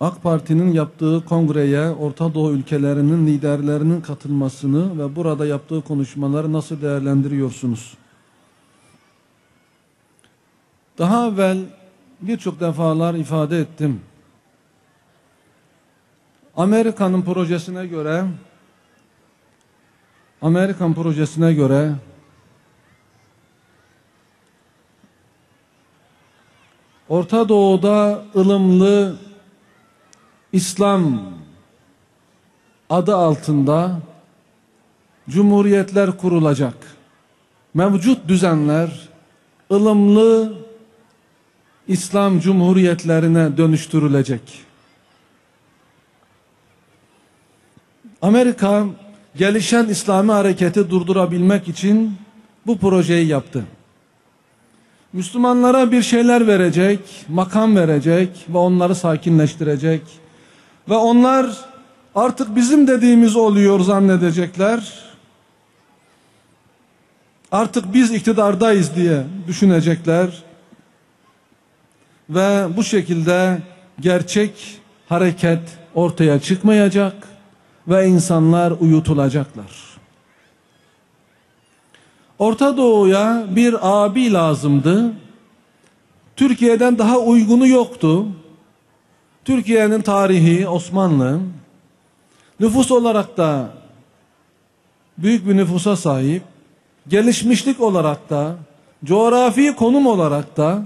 AK Parti'nin yaptığı kongreye Orta Doğu ülkelerinin liderlerinin katılmasını ve burada yaptığı konuşmaları nasıl değerlendiriyorsunuz? Daha evvel birçok defalar ifade ettim. Amerika'nın projesine göre Amerikan projesine göre Orta Doğu'da ılımlı İslam adı altında cumhuriyetler kurulacak. Mevcut düzenler ılımlı İslam cumhuriyetlerine dönüştürülecek. Amerika gelişen İslami hareketi durdurabilmek için bu projeyi yaptı. Müslümanlara bir şeyler verecek, makam verecek ve onları sakinleştirecek. Ve onlar artık bizim dediğimiz oluyor zannedecekler. Artık biz iktidardayız diye düşünecekler. Ve bu şekilde gerçek hareket ortaya çıkmayacak ve insanlar uyutulacaklar. Orta Doğu'ya bir abi lazımdı. Türkiye'den daha uygunu yoktu. Türkiye'nin tarihi Osmanlı. Nüfus olarak da büyük bir nüfusa sahip. Gelişmişlik olarak da, coğrafi konum olarak da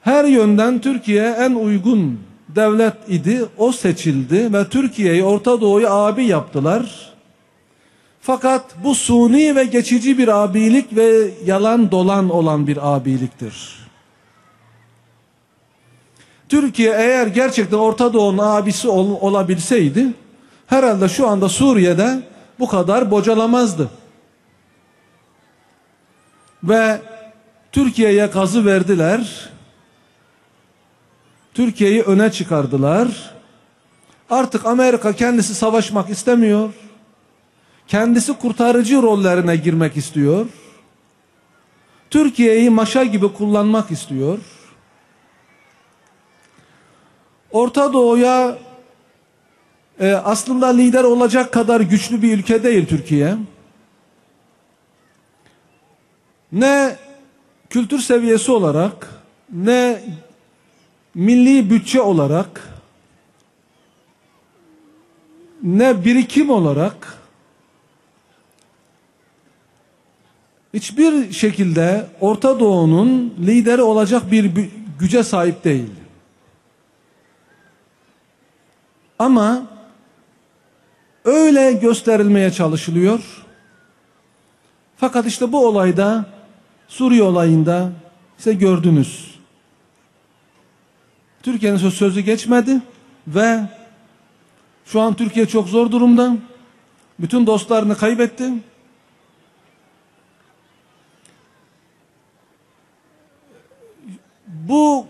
her yönden Türkiye en uygun devlet idi. O seçildi ve Türkiye'yi Orta Doğu'yu abi yaptılar. Fakat bu suni ve geçici bir abilik ve yalan dolan olan bir abiliktir. Türkiye eğer gerçekten Orta Doğu'nun abisi ol, olabilseydi herhalde şu anda Suriye'de bu kadar bocalamazdı. Ve Türkiye'ye gazı verdiler. Türkiye'yi öne çıkardılar. Artık Amerika kendisi savaşmak istemiyor. Kendisi kurtarıcı rollerine girmek istiyor. Türkiye'yi maşa gibi kullanmak istiyor. Orta Doğu'ya e, aslında lider olacak kadar güçlü bir ülke değil Türkiye. Ne kültür seviyesi olarak ne milli bütçe olarak ne birikim olarak hiçbir şekilde Orta Doğu'nun lideri olacak bir güce sahip değil. Ama öyle gösterilmeye çalışılıyor. Fakat işte bu olayda Suriye olayında size gördünüz. Türkiye'nin sözü geçmedi ve şu an Türkiye çok zor durumda. Bütün dostlarını kaybetti. Bu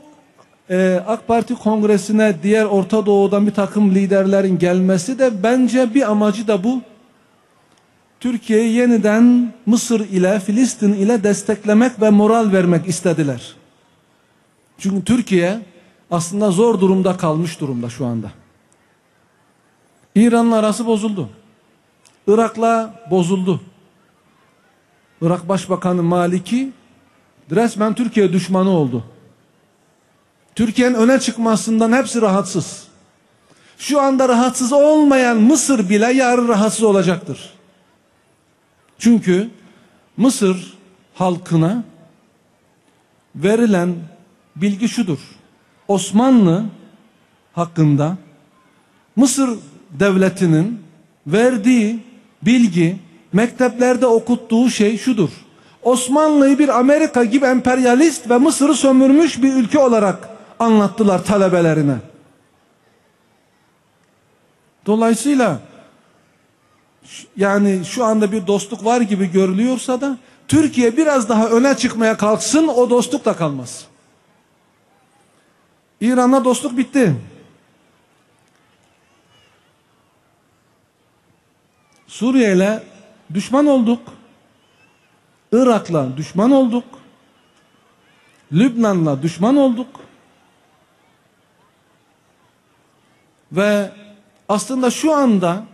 e, AK Parti kongresine diğer Orta Doğu'dan bir takım liderlerin gelmesi de bence bir amacı da bu. Türkiye'yi yeniden Mısır ile Filistin ile desteklemek ve moral vermek istediler. Çünkü Türkiye aslında zor durumda kalmış durumda şu anda. İran'la arası bozuldu. Irak'la bozuldu. Irak Başbakanı Maliki resmen Türkiye düşmanı oldu. Türkiye'nin öne çıkmasından hepsi rahatsız. Şu anda rahatsız olmayan Mısır bile yarın rahatsız olacaktır. Çünkü Mısır halkına verilen bilgi şudur. Osmanlı hakkında Mısır devletinin verdiği bilgi mekteplerde okuttuğu şey şudur. Osmanlı'yı bir Amerika gibi emperyalist ve Mısır'ı sömürmüş bir ülke olarak anlattılar talebelerine. Dolayısıyla yani şu anda bir dostluk var gibi görülüyorsa da Türkiye biraz daha öne çıkmaya kalksın o dostluk da kalmaz. İran'la dostluk bitti. Suriye ile düşman olduk. Irak'la düşman olduk. Lübnan'la düşman olduk. Ve aslında şu anda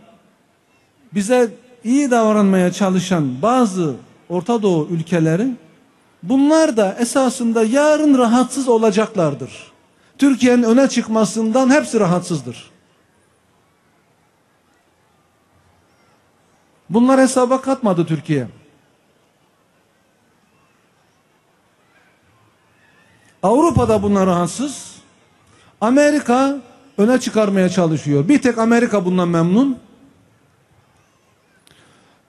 bize iyi davranmaya çalışan bazı Orta Doğu ülkeleri bunlar da esasında yarın rahatsız olacaklardır. Türkiye'nin öne çıkmasından hepsi rahatsızdır. Bunlar hesaba katmadı Türkiye. Avrupa'da bunlar rahatsız. Amerika öne çıkarmaya çalışıyor. Bir tek Amerika bundan memnun.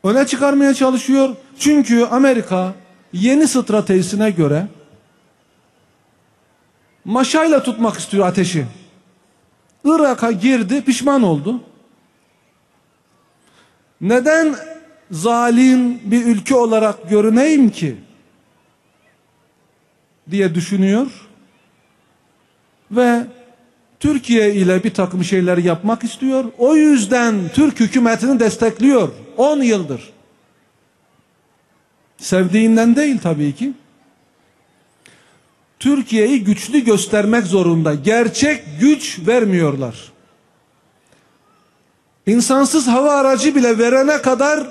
Öne çıkarmaya çalışıyor. Çünkü Amerika yeni stratejisine göre maşayla tutmak istiyor ateşi. Irak'a girdi, pişman oldu. Neden zalim bir ülke olarak görüneyim ki? diye düşünüyor. Ve Türkiye ile bir takım şeyler yapmak istiyor. O yüzden Türk hükümetini destekliyor. 10 yıldır. Sevdiğinden değil tabii ki. Türkiye'yi güçlü göstermek zorunda. Gerçek güç vermiyorlar. İnsansız hava aracı bile verene kadar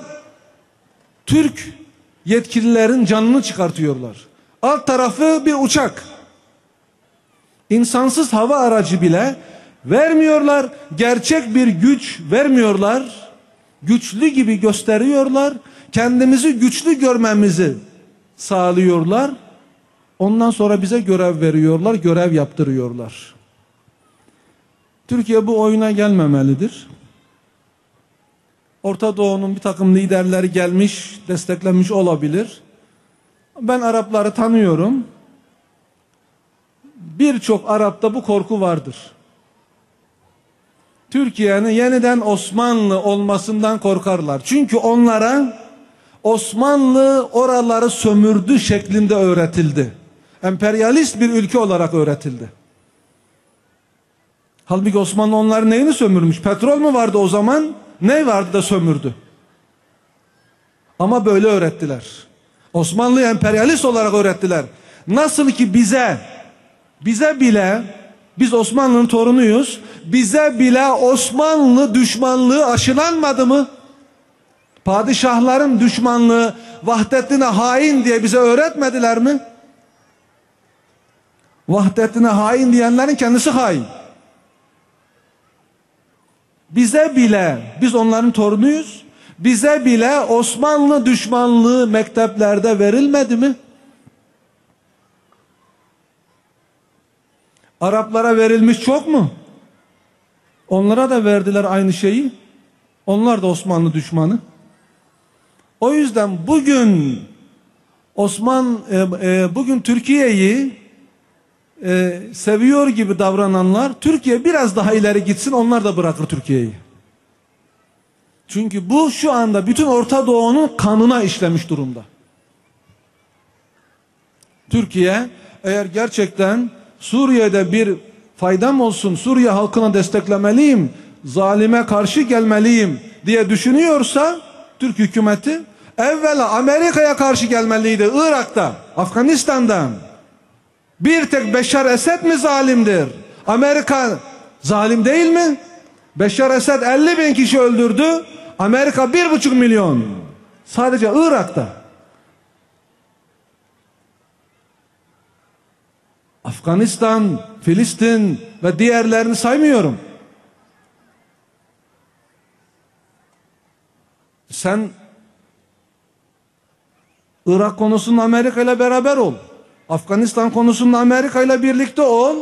Türk yetkililerin canını çıkartıyorlar. Alt tarafı bir uçak. İnsansız hava aracı bile vermiyorlar. Gerçek bir güç vermiyorlar. Güçlü gibi gösteriyorlar. Kendimizi güçlü görmemizi sağlıyorlar. Ondan sonra bize görev veriyorlar, görev yaptırıyorlar. Türkiye bu oyuna gelmemelidir. Orta Doğu'nun bir takım liderleri gelmiş, desteklemiş olabilir. Ben Arapları tanıyorum. Birçok Arap'ta bu korku vardır. Türkiye'nin yeniden Osmanlı olmasından korkarlar. Çünkü onlara Osmanlı oraları sömürdü şeklinde öğretildi. Emperyalist bir ülke olarak öğretildi. Halbuki Osmanlı onların neyini sömürmüş? Petrol mü vardı o zaman? Ne vardı da sömürdü? Ama böyle öğrettiler. Osmanlı'yı emperyalist olarak öğrettiler. Nasıl ki bize, bize bile, biz Osmanlı'nın torunuyuz, bize bile Osmanlı düşmanlığı aşılanmadı mı? Padişahların düşmanlığı, Vahdettin'e hain diye bize öğretmediler mi? Vahdettin'e hain diyenlerin kendisi hain. Bize bile, biz onların torunuyuz, bize bile Osmanlı düşmanlığı mekteplerde verilmedi mi? Araplara verilmiş çok mu? Onlara da verdiler aynı şeyi. Onlar da Osmanlı düşmanı. O yüzden bugün Osman e, e, bugün Türkiye'yi e, seviyor gibi davrananlar Türkiye biraz daha ileri gitsin onlar da bırakır Türkiye'yi. Çünkü bu şu anda bütün Orta Doğu'nun kanına işlemiş durumda. Türkiye eğer gerçekten Suriye'de bir faydam olsun, Suriye halkına desteklemeliyim, zalime karşı gelmeliyim diye düşünüyorsa Türk hükümeti evvela Amerika'ya karşı gelmeliydi Irak'ta, Afganistan'da. Bir tek Beşar Esed mi zalimdir? Amerika zalim değil mi? Beşar Esed 50 bin kişi öldürdü. Amerika bir buçuk milyon. Sadece Irak'ta. Afganistan, Filistin ve diğerlerini saymıyorum. Sen Irak konusunda Amerika ile beraber ol. Afganistan konusunda Amerika ile birlikte ol.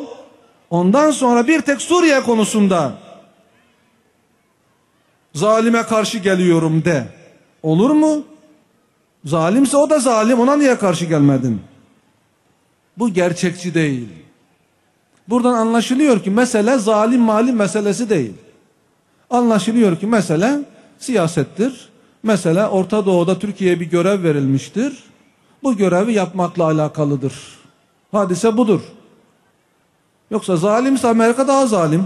Ondan sonra bir tek Suriye konusunda zalime karşı geliyorum de. Olur mu? Zalimse o da zalim ona niye karşı gelmedin? Bu gerçekçi değil. Buradan anlaşılıyor ki mesele zalim malim meselesi değil. Anlaşılıyor ki mesele siyasettir. Mesele Orta Doğu'da Türkiye'ye bir görev verilmiştir. Bu görevi yapmakla alakalıdır. Hadise budur. Yoksa zalimse Amerika daha zalim.